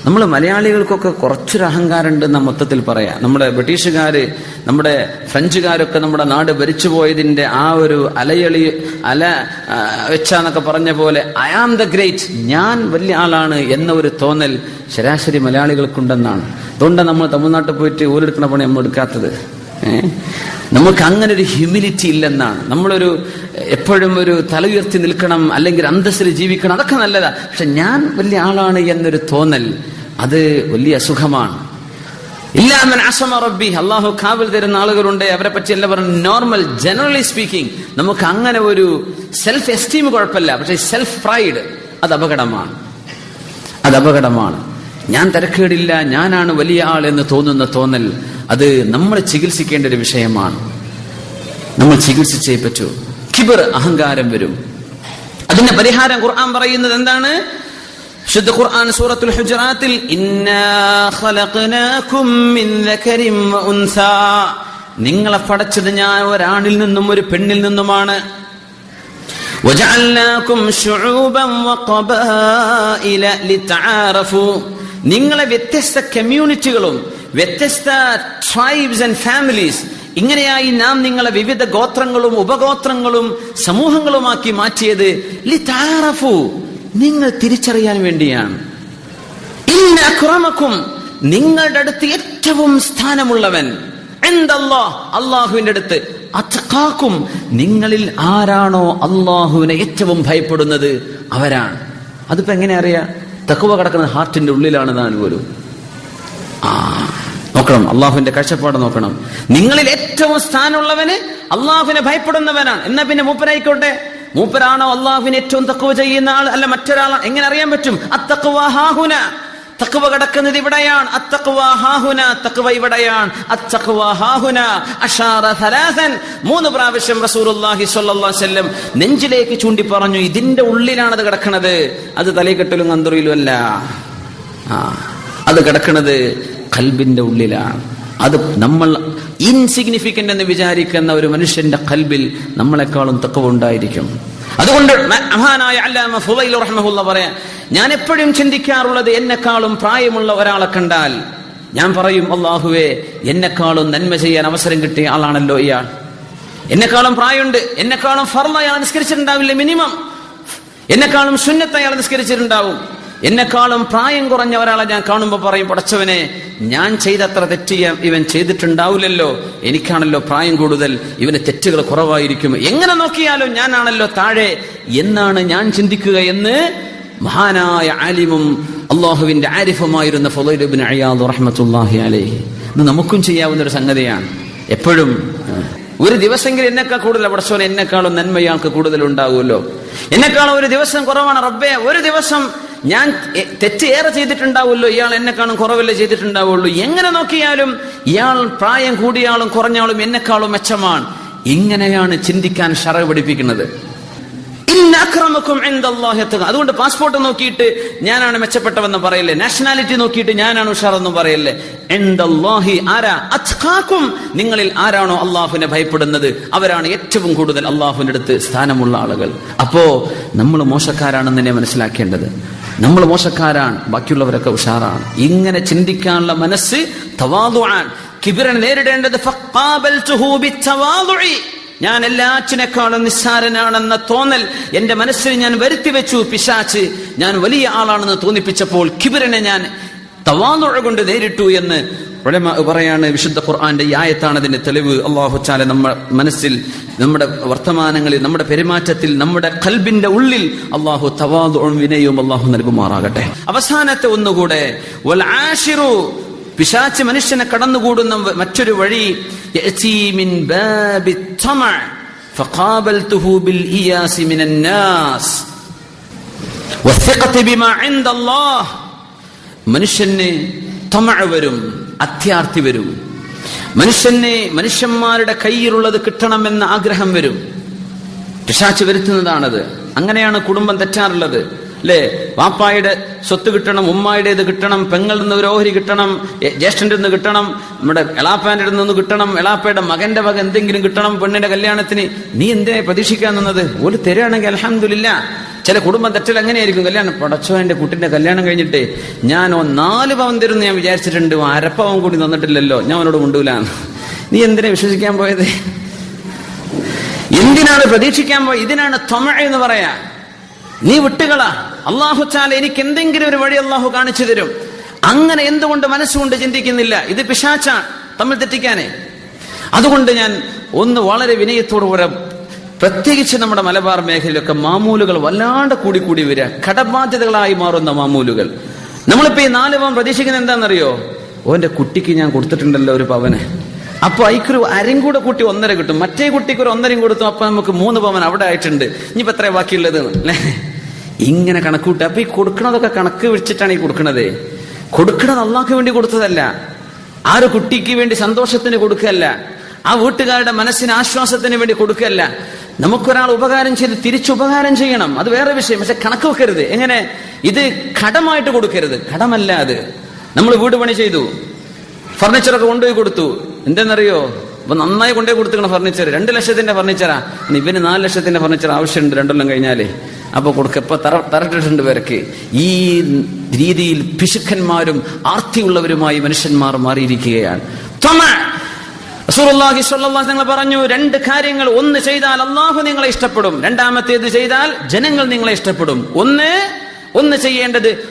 നമ്മൾ മലയാളികൾക്കൊക്കെ കുറച്ചൊരു അഹങ്കാരം ഉണ്ടെന്ന മൊത്തത്തിൽ പറയാം. നമ്മുടെ ബ്രിട്ടീഷുകാർ നമ്മുടെ ഫ്രഞ്ചുകാരൊക്കെ നമ്മുടെ നാട് ഭരിച്ചു പോയതിന്റെ ആ ഒരു അലയളി അല വെച്ചാന്നൊക്കെ പറഞ്ഞ പോലെ ഐ ആം ദ ഗ്രേറ്റ് ഞാൻ വലിയ ആളാണ് എന്ന ഒരു തോന്നൽ ശരാശരി മലയാളികൾക്കുണ്ടെന്നാണ്. അതുകൊണ്ടാണ് നമ്മൾ തമിഴ്നാട്ടിൽ പോയിട്ട് ഊരെടുക്കണ പണി നമ്മൾ എടുക്കാത്തത്? നമുക്ക് അങ്ങനെ ഒരു ഹ്യൂമിലിറ്റി ഇല്ലെന്നാണ്. നമ്മളൊരു എപ്പോഴും ഒരു തല ഉയർത്തി നിൽക്കണം അല്ലെങ്കിൽ അന്തസ്സിൽ ജീവിക്കണം അതൊക്കെ നല്ലതാ. പക്ഷെ ഞാൻ വലിയ ആളാണ് എന്നൊരു തോന്നൽ അത് വലിയ അസുഖമാണ്. ഇല്ലാമൻ അസമ റബ്ബി. അള്ളാഹു കാവൽ തരുന്ന ആളുകളുണ്ട്. അവരെ പറ്റി എല്ലാം പറഞ്ഞു നോർമൽ ജനറലി സ്പീക്കിംഗ് നമുക്ക് അങ്ങനെ ഒരു സെൽഫ് എസ്റ്റീം കുഴപ്പമില്ല. പക്ഷെ സെൽഫ് പ്രൈഡ് അത് അപകടമാണ്. അത് അപകടമാണ്. ഞാൻ തിരക്കേടില്ല ഞാനാണ് വലിയ ആൾ എന്ന് തോന്നുന്ന തോന്നൽ അത് നമ്മൾ ചികിത്സിക്കേണ്ട ഒരു വിഷയമാണ്. നമ്മൾ ചികിത്സിച്ചേ പറ്റൂ. കിബർ അഹങ്കാരം വരും. അതിന്റെ പരിഹാരം ഖുർആൻ പറയുന്നത് എന്താണ്? ശുദ്ധ ഖുർആൻ സൂറത്തുൽ ഹുജറാത്തിൽ നിങ്ങളെ പടച്ചത് ഞാൻ ഒരാണിൽ നിന്നും ഒരു പെണ്ണിൽ നിന്നുമാണ്. നിങ്ങളെ വ്യത്യസ്ത കമ്മ്യൂണിറ്റികളും വ്യത്യസ്ത ട്രൈബ്സ് ആൻഡ് ഫാമിലീസ് ഇങ്ങനെയായി നാം നിങ്ങളെ വിവിധ ഗോത്രങ്ങളും ഉപഗോത്രങ്ങളും സമൂഹങ്ങളുമാക്കി മാറ്റിയത്. ലിതാറഫു നിങ്ങൾ തിരിച്ചറിയാൻ വേണ്ടിയാണ്. അക്രമക്കും നിങ്ങളുടെ അടുത്ത് ഏറ്റവും സ്ഥാനമുള്ളവൻ. എന്തല്ലോ അള്ളാഹുവിന്റെ അടുത്ത്. അത്തക്കാക്കും നിങ്ങളിൽ ആരാണോ അള്ളാഹുവിനെ ഏറ്റവും ഭയപ്പെടുന്നത്? അവരാണ്. അതിപ്പോ എങ്ങനെ അറിയാം? തക്കുവ കിടക്കുന്ന ഹാർട്ടിന്റെ ഉള്ളിലാണ് താൻ പോലും. ആ. നോക്കണം. അള്ളാഹുവിന്റെ കാഴ്ചപ്പാട് നോക്കണം. നിങ്ങളിൽ ഏറ്റവും സ്ഥാനമുള്ളവന് അള്ളാഹുവിനെ ഭയപ്പെടുന്നവനാണ്. എന്നാ പിന്നെ മൂപ്പരായിക്കോട്ടെ? മൂപ്പരാണോ അള്ളാഹുവിന് ഏറ്റവും തക്കവ് ചെയ്യുന്ന ആൾ അല്ല മറ്റൊരാൾ എങ്ങനെ അറിയാൻ പറ്റും? അത്തക്കുവ ഹാഹുന. തക്കുവ കിടക്കുന്നത് ഇവിടെയാണ്. അത്തക്കുവ ഹാഹുന തക്കുവ ഇവിടെയാണ്. അത്തക്കുവ ഹാഹുന. അഷാറ ഥലാഥൻ മൂന്ന് പ്രാവശ്യം റസൂലുള്ളാഹി സ്വല്ലം നെഞ്ചിലേക്ക് ചൂണ്ടി പറഞ്ഞു ഇതിന്റെ ഉള്ളിലാണ് അത് തലയിൽ അത് തലയിക്കെട്ടിലും അന്തറിയിലും അല്ല. ആ അത് കിടക്കുന്നത് കൽബിന്റെ ഉള്ളിലാണ്. അത് നമ്മൾ ഇൻസിഗ്നിഫിക്കന്റ് എന്ന് വിചാരിക്കുന്ന ഒരു മനുഷ്യന്റെ കൽബിൽ നമ്മളെക്കാളും തക്കവ ഉണ്ടായിരിക്കും. അതുകൊണ്ട് മഹാനായ അല്ലാമ ഫുലൈൽ പറയാൻ ഞാൻ എപ്പോഴും ചിന്തിക്കാറുള്ളത് എന്നെക്കാളും പ്രായമുള്ള ഒരാളെ കണ്ടാൽ. ഞാൻ പറയും അള്ളാഹുവേ എന്നെക്കാളും നന്മ ചെയ്യാൻ അവസരം കിട്ടിയ ആളാണല്ലോ ഇയാൾ. എന്നെക്കാളും പ്രായമുണ്ട് എന്നെക്കാളും ഫർമ അയാൾ നിസ്കരിച്ചിട്ടുണ്ടാവില്ല മിനിമം? എന്നെക്കാളും സുന്നത്ത് അയാൾ നിസ്കരിച്ചിട്ടുണ്ടാവും. എന്നെക്കാളും പ്രായം കുറഞ്ഞ ഒരാളെ ഞാൻ കാണുമ്പോൾ പറയും പടച്ചവനെ ഞാൻ ചെയ്തത്ര തെറ്റ് ഇവൻ ചെയ്തിട്ടുണ്ടാവില്ലല്ലോ. എനിക്കാണല്ലോ പ്രായം കൂടുതൽ. ഇവന് തെറ്റുകൾ കുറവായിരിക്കും. എങ്ങനെ നോക്കിയാലും ഞാനാണല്ലോ താഴെ. എന്നാണ് ഞാൻ ചിന്തിക്കുക എന്ന് മഹാനായ ആലിമും അള്ളാഹുവിന്റെ ആരിഫുമായിരുന്ന ഫുലൈബിൻ അയ്യാദ് റഹ്മത്തുല്ലാഹി അലൈഹി. ഇത് നമുക്കും ചെയ്യാവുന്ന ഒരു സംഗതിയാണ്. എപ്പോഴും ഒരു ദിവസമെങ്കിലും എന്നെക്കാൾ കൂടുതൽ പടച്ചവനെ എന്നെക്കാളും നന്മ ഇയാൾക്ക് കൂടുതൽ ഉണ്ടാവുമല്ലോ എന്നെക്കാളും ഒരു ദിവസം കുറവാണ് റബ്ബേ. ഒരു ദിവസം ഞാൻ തെറ്റ് ഏറെ ചെയ്തിട്ടുണ്ടാവുമല്ലോ. ഇയാൾ എന്നെക്കാളും കുറവല്ലേ ചെയ്തിട്ടുണ്ടാവുള്ളൂ. എങ്ങനെ നോക്കിയാലും ഇയാൾ പ്രായം കൂടിയാളും കുറഞ്ഞാളും എന്നെക്കാളും മെച്ചമാണ്. ഇങ്ങനെയാണ് ചിന്തിക്കാൻ ഷറ പിടിപ്പിക്കുന്നത് അതുകൊണ്ട് പാസ്പോർട്ട് നോക്കിയിട്ട് ഞാനാണ് മെച്ചപ്പെട്ടവെന്ന് പറയല്ലേ? നാഷണാലിറ്റി നോക്കിയിട്ട് ഞാനാണ് ഉഷാറെന്ന് പറയല്ലേ? ആരാ? നിങ്ങളിൽ ആരാണോ അള്ളാഹുവിനെ ഭയപ്പെടുന്നത്? അവരാണ് ഏറ്റവും കൂടുതൽ അള്ളാഹുവിന്റെ അടുത്ത് സ്ഥാനമുള്ള ആളുകൾ. അപ്പോ നമ്മൾ മോശക്കാരാണെന്ന് തന്നെ മനസ്സിലാക്കേണ്ടത്. നമ്മൾ മോശക്കാരാണ് ബാക്കിയുള്ളവരൊക്കെ ഉഷാറാണ്. ഇങ്ങനെ ചിന്തിക്കാനുള്ള മനസ്സ് തവാതുആൻ നേരിടേണ്ടത്. ഞാൻ എല്ലാറ്റിനേക്കാളും നിസ്സാരനാണെന്ന തോന്നൽ എന്റെ മനസ്സിൽ ഞാൻ വരുത്തി വെച്ചു പിശാച്ച്. ഞാൻ വലിയ ആളാണെന്ന് തോന്നിപ്പിച്ചപ്പോൾ കിബിരനെ ഞാൻ തവാതുഴ കൊണ്ട് നേരിട്ടു എന്ന് പറയാണ്. വിശുദ്ധ ഖുർആന്റെ ആയത്താണ് അതിന്റെ തെളിവ്. അള്ളാഹു ചാല നമ്മുടെ മനസ്സിൽ നമ്മുടെ വർത്തമാനങ്ങളിൽ നമ്മുടെ പെരുമാറ്റത്തിൽ നമ്മുടെ കൽബിന്റെ ഉള്ളിൽ അള്ളാഹു തവാദും വിനയവും അള്ളാഹു നൽകുമാറാകട്ടെ. അവസാനത്തെ ഒന്നുകൂടെ പിശാച്ച് മനുഷ്യനെ കടന്നുകൂടുന്ന മറ്റൊരു വഴി ഫഖാബൽതുഹു ബിൽ മനുഷ്യന് തൊമഴ വരും അത്യാർത്തി വരും. മനുഷ്യന് മനുഷ്യന്മാരുടെ കയ്യിലുള്ളത് കിട്ടണമെന്ന ആഗ്രഹം വരും. പിശാച്ച് വരുത്തുന്നതാണത്. അങ്ങനെയാണ് കുടുംബം തെറ്റാറുള്ളത്. അല്ലേ വാപ്പായുടെ സ്വത്ത് കിട്ടണം ഉമ്മായുടേത് കിട്ടണം പെങ്ങളിൽ നിന്ന് ഒരു ഓഹരി കിട്ടണം ജ്യേഷ്ഠന്റെ നിന്ന് കിട്ടണം നമ്മുടെ എളാപ്പാന്റെ അടുത്ത് നിന്ന് കിട്ടണം എളാപ്പയുടെ മകന്റെ വക എന്തെങ്കിലും കിട്ടണം പെണ്ണിന്റെ കല്യാണത്തിന്. നീ എന്തിനാ പ്രതീക്ഷിക്കാൻ നിന്നത്? ഒരു തരുകയാണെങ്കിൽ അലഹമില്ല ചില കുടുംബം തെറ്റൽ അങ്ങനെയായിരിക്കും. കല്യാണം പടച്ചോ എന്റെ കുട്ടിന്റെ കല്യാണം കഴിഞ്ഞിട്ട്. ഞാൻ ഓ നാല് പവൻ തരുന്നു ഞാൻ വിചാരിച്ചിട്ടുണ്ട്. അരപ്പവൻ കൂടി തന്നിട്ടില്ലല്ലോ. ഞാൻ അവനോട് കൊണ്ടുവില്ല നീ എന്തിനാ വിശ്വസിക്കാൻ പോയത്? എന്തിനാണ് പ്രതീക്ഷിക്കാൻ പോയത്? ഇതിനാണ് തൊമ എന്ന് പറയാ. നീ വിട്ടുകള. അള്ളാഹു ചാല എനിക്ക് എന്തെങ്കിലും ഒരു വഴി അള്ളാഹു കാണിച്ചു തരും. അങ്ങനെ എന്തുകൊണ്ട് മനസ്സുകൊണ്ട് ചിന്തിക്കുന്നില്ല? ഇത് പിശാച്ചാണ്. തമ്മിൽ തെറ്റിക്കാനേ. അതുകൊണ്ട് ഞാൻ ഒന്ന് വളരെ വിനയത്തോടുകൂടെ പ്രത്യേകിച്ച് നമ്മുടെ മലബാർ മേഖലയിലൊക്കെ മാമൂലുകൾ വല്ലാണ്ട് കൂടി കൂടി വരിക. കടബാധ്യതകളായി മാറുന്ന മാമൂലുകൾ. നമ്മളിപ്പോ ഈ നാല് പവൻ പ്രതീക്ഷിക്കുന്നത് എന്താണെന്നറിയോ? ഓന്റെ കുട്ടിക്ക് ഞാൻ കൊടുത്തിട്ടുണ്ടല്ലോ ഒരു പവന്. അപ്പൊ അയക്കൊരു അരയും കൂടെ കൂട്ടി ഒന്നര കിട്ടും. മറ്റേ കുട്ടിക്ക് ഒരു ഒന്നരയും കൊടുത്തു അപ്പൊ നമുക്ക് മൂന്ന് പവൻ അവിടെ ആയിട്ടുണ്ട്. ഇനിയിപ്പോ എത്ര ബാക്കിയുള്ളത്? അല്ലേ? ഇങ്ങനെ കണക്കൂട്ടി. അപ്പൊ ഈ കൊടുക്കണതൊക്കെ കണക്ക് വെച്ചിട്ടാണ് ഈ കൊടുക്കണത്. കൊടുക്കണത് അള്ളാഹ്ക്ക് വേണ്ടി കൊടുത്തതല്ല. ആ ഒരു കുട്ടിക്ക് വേണ്ടി സന്തോഷത്തിന് കൊടുക്കല്ല. ആ വീട്ടുകാരുടെ മനസ്സിന് ആശ്വാസത്തിന് വേണ്ടി കൊടുക്കല്ല. നമുക്കൊരാൾ ഉപകാരം ചെയ്ത് തിരിച്ചു ഉപകാരം ചെയ്യണം. അത് വേറെ വിഷയം. പക്ഷെ കണക്ക് വെക്കരുത്. എങ്ങനെ? ഇത് കടമായിട്ട് കൊടുക്കരുത്. കടമല്ല അത്. നമ്മൾ വീട് പണി ചെയ്തു. ഫർണിച്ചറൊക്കെ കൊണ്ടുപോയി കൊടുത്തു. എന്തെന്നറിയോ? അപ്പൊ നന്നായി കൊണ്ടേ കൊടുത്തുക്കണം ഫർണിച്ചർ രണ്ട് ലക്ഷത്തിന്റെ ഫർണിച്ചറാ ഇവന് നാല് ലക്ഷത്തിന്റെ ഫർണിച്ചർ ആവശ്യമുണ്ട് രണ്ടെല്ലാം കഴിഞ്ഞാലേ. അപ്പൊ കൊടുക്ക. ഇപ്പൊ തറ തറട്ടിട്ടുണ്ട് പേർക്ക് ഈ രീതിയിൽ പിശുക്കന്മാരും ആർത്തിയുള്ളവരുമായി മനുഷ്യന്മാർ മാറിയിരിക്കുകയാണ്. റസൂലുള്ളാഹി വസല്ലം പറഞ്ഞു രണ്ട് കാര്യങ്ങൾ. ഒന്ന് ചെയ്താൽ അള്ളാഹു നിങ്ങളെ ഇഷ്ടപ്പെടും. രണ്ടാമത്തേത് ചെയ്താൽ ജനങ്ങൾ നിങ്ങളെ ഇഷ്ടപ്പെടും. ഒന്ന് ഒന്ന് ചെയ്യേണ്ടത്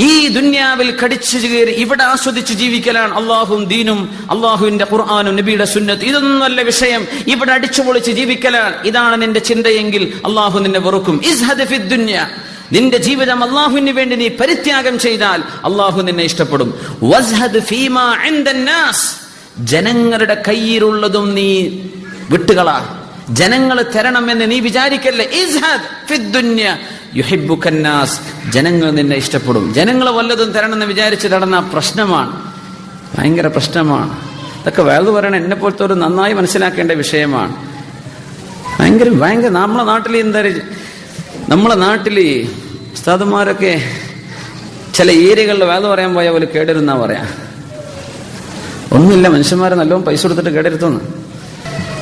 ഈ ദുന്യാവിൽ കടിച്ചു കയറി ഇവിടെ ആസ്വദിച്ച് ജീവിക്കലാണ് അള്ളാഹും ദീനും അള്ളാഹുവിന്റെ ഖുർആാനും നബിയുടെ സുന്നത്ത്. ഇതൊന്നല്ല വിഷയം. ഇവിടെ അടിച്ചു പൊളിച്ച് ജീവിക്കലാണ്. ഇതാണ് നിന്റെ ചിന്തയെങ്കിൽ അള്ളാഹു നിന്നെ വെറുക്കും. നിന്റെ ജീവിതം അള്ളാഹുവിന് വേണ്ടി നീ പരിത്യാഗം ചെയ്താൽ അള്ളാഹു നിന്നെ ഇഷ്ടപ്പെടും. ജനങ്ങളുടെ കയ്യിലുള്ളതും നീ വിട്ടുകളാ. ജനങ്ങൾ തരണമെന്ന് നീ വിചാരിക്കല്ലേ? ഇസ്ഹദ് യുഹിബ്ബുക്കന്നാസ് ജനങ്ങൾ നിന്നെ ഇഷ്ടപ്പെടും. ജനങ്ങൾ വല്ലതും തരണമെന്ന് വിചാരിച്ച് നടന്ന പ്രശ്നമാണ്. ഭയങ്കര പ്രശ്നമാണ്. ഇതൊക്കെ വേറെ പറയണ എന്നെ പോലത്തെ ഒരു നന്നായി മനസ്സിലാക്കേണ്ട വിഷയമാണ്. ഭയങ്കര ഭയങ്കര നമ്മളെ നാട്ടിൽ എന്താ നമ്മളെ നാട്ടിൽ ഉസ്താദന്മാരൊക്കെ ചില ഏരിയകളിൽ വേദ പറയാൻ പോയാൽ പോലെ കേടരുന്നാ പറയാ. ഒന്നുമില്ല മനുഷ്യന്മാരെ നല്ലോണം പൈസ കൊടുത്തിട്ട് കേടരുത്തുന്നു.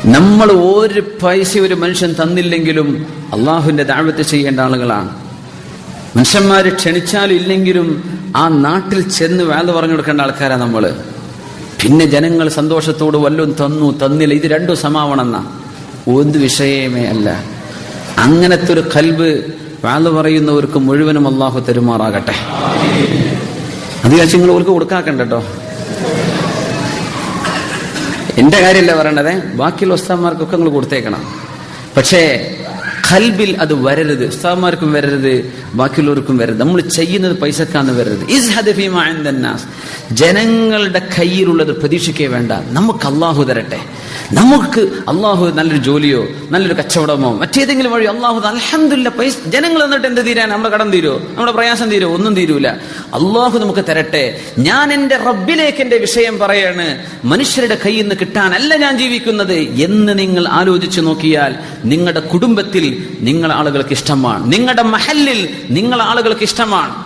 നമ്മൾ ഒരു പൈസ ഒരു മനുഷ്യൻ തന്നില്ലെങ്കിലും അള്ളാഹുവിന്റെ ദാഴ്വത്ത് ചെയ്യേണ്ട ആളുകളാണ്. മനുഷ്യന്മാര് ക്ഷണിച്ചാലും ഇല്ലെങ്കിലും ആ നാട്ടിൽ ചെന്ന് വേദ പറഞ്ഞു കൊടുക്കേണ്ട ആൾക്കാരാ നമ്മൾ. പിന്നെ ജനങ്ങൾ സന്തോഷത്തോട് വല്ലതും തന്നു തന്നില്ല. ഇത് രണ്ടും സമാവണമെന്ന. ഒരു വിഷയമേ അല്ല. അങ്ങനത്തെ ഒരു കൽബ് വേദ പറയുന്നവർക്ക് മുഴുവനും അള്ളാഹു തെരുമാറാകട്ടെ. കഴിച്ച് നിങ്ങൾ അവർക്ക് കൊടുക്കാക്കണ്ട എന്റെ കാര്യമല്ല പറയണത്? ബാക്കിയുള്ള ഉസ്താന്മാർക്കൊക്കെ നിങ്ങൾ കൊടുത്തേക്കണം. പക്ഷേ കൽബിൽ അത് വരരുത്. ഉസ്താദ്മാർക്കും വരരുത് ബാക്കിയുള്ളവർക്കും വരരുത്. നമ്മൾ ചെയ്യുന്നത് പൈസക്കാന്ന് വരരുത്. ഇസ്ഹദ് ഹദഫിമാൻ. ജനങ്ങളുടെ കയ്യിലുള്ളത് പ്രതീക്ഷിക്കേ വേണ്ട. നമുക്ക് അള്ളാഹു തരട്ടെ. നമുക്ക് അള്ളാഹു നല്ലൊരു ജോലിയോ നല്ലൊരു കച്ചവടമോ മറ്റേതെങ്കിലും വഴി അള്ളാഹു അലഹമില്ല പൈസ ജനങ്ങൾ എന്നിട്ട് എന്ത് തീരാൻ? നമ്മുടെ കടം തീരുമോ നമ്മുടെ പ്രയാസം തീരോ? ഒന്നും തീരൂല. അള്ളാഹു നമുക്ക് തരട്ടെ. ഞാൻ എന്റെ റബ്ബിലേക്ക് എന്റെ വിഷയം പറയാണ്. മനുഷ്യരുടെ കയ്യിൽ നിന്ന് കിട്ടാനല്ല ഞാൻ ജീവിക്കുന്നത് എന്ന് നിങ്ങൾ ആലോചിച്ചു നോക്കിയാൽ നിങ്ങളുടെ കുടുംബത്തിൽ നിങ്ങൾ ആളുകൾക്ക് ഇഷ്ടമാണ്. നിങ്ങളുടെ മഹല്ലിൽ നിങ്ങൾ ആളുകൾക്ക് ഇഷ്ടമാണ്.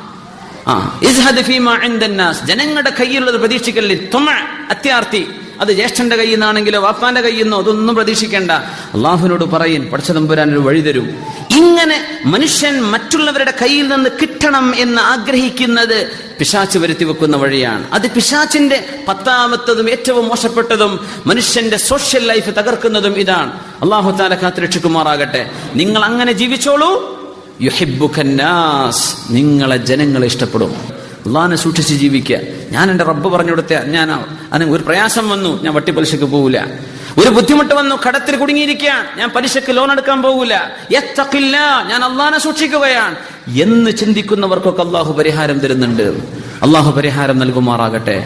ജനങ്ങളുടെ കയ്യിലുള്ളത് പ്രതീക്ഷിക്കല്ലേ തുമ അത്യാർത്ഥി അത് ജ്യേഷ്ഠന്റെ കയ്യിൽ നിന്നാണെങ്കിലോ വാപ്പാന്റെ കയ്യിൽ നിന്നോ അതൊന്നും പ്രതീക്ഷിക്കേണ്ട. അള്ളാഹുവിനോട് പറയും പടച്ചതമ്പുരാൻ ഒരു വഴി തരും. ഇങ്ങനെ മനുഷ്യൻ മറ്റുള്ളവരുടെ കയ്യിൽ നിന്ന് കിട്ടണം എന്ന് ആഗ്രഹിക്കുന്നത് പിശാച്ച് വരുത്തി വെക്കുന്ന വഴിയാണ്. അത് പിശാച്ചിന്റെ പത്താമത്തതും ഏറ്റവും മോശപ്പെട്ടതും മനുഷ്യന്റെ സോഷ്യൽ ലൈഫ് തകർക്കുന്നതും ഇതാണ്. അള്ളാഹു താല കാത്തിരക്ഷിക്കുമാറാകട്ടെ നിങ്ങൾ അങ്ങനെ ജീവിച്ചോളൂ. യുഹിബുഖന്നാസ് നിങ്ങളെ ജനങ്ങളെ ഇഷ്ടപ്പെടും. അള്ളാഹിനെ സൂക്ഷിച്ച് ജീവിക്കുക. ഞാൻ എന്റെ റബ്ബ് പറഞ്ഞു കൊടുത്ത ഞാൻ അതിന് ഒരു പ്രയാസം വന്നു. ഞാൻ വട്ടിപ്പലിശക്ക് പോകില്ല ഒരു ബുദ്ധിമുട്ട് വന്നു. കടത്തിൽ കുടുങ്ങിയിരിക്കുകയാണ്. ഞാൻ പലിശക്ക് ലോൺ എടുക്കാൻ പോകില്ല എത്തക്കില്ല ഞാൻ അള്ളാഹിനെ സൂക്ഷിക്കുകയാണ്. എന്ന് ചിന്തിക്കുന്നവർക്കൊക്കെ അള്ളാഹു പരിഹാരം തരുന്നുണ്ട്. അള്ളാഹു പരിഹാരം നൽകുമാറാകട്ടെ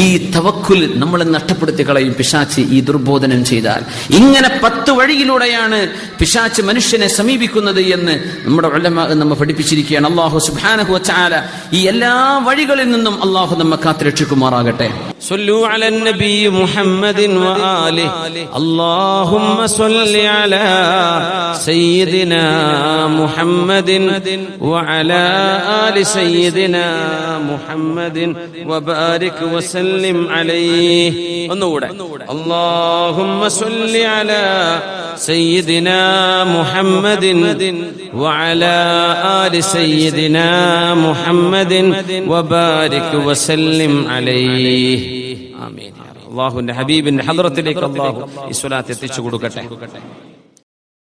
ഈ തവക്കുൽ നമ്മൾ നഷ്ടപ്പെടുത്തി കളയും പിശാച്ച് ഈ ദുർബോധനം ചെയ്താൽ ഇങ്ങനെ പത്ത് വഴിയിലൂടെയാണ് പിശാച്ച് മനുഷ്യനെ സമീപിക്കുന്നത് എന്ന് നമ്മുടെ ഉലമാ നമ്മെ പഠിപ്പിച്ചിരിക്കുകയാണ് അള്ളാഹു സുബ്ഹാനഹു വതആല ഈ എല്ലാ വഴികളിൽ നിന്നും അള്ളാഹു നമ്മെ കാത്തുരക്ഷിക്കുമാറാകട്ടെ صلوا على النبي محمد وآله اللهم صل على سيدنا محمد وعلى آل سيدنا محمد മുഹമ്മദിൻ വബാരിക് വസല്ലിം അലൈഹി. ഒന്നുകൂടെ. അല്ലാഹുമ്മ സല്ലി അലാ സയ്യിദിനാ മുഹമ്മദിൻ വഅലാ ആലി സയ്യിദിനാ മുഹമ്മദിൻ വബാരിക് വസല്ലിം അലൈഹി. ആമീൻ. അള്ളാഹുവിന്റെ ഹബീബിന്റെ ഹദ്റത്തിലേക്ക് അള്ളാഹു ഈ സ്വലാത്ത് എത്തിച്ചു കൊടുക്കട്ടെ.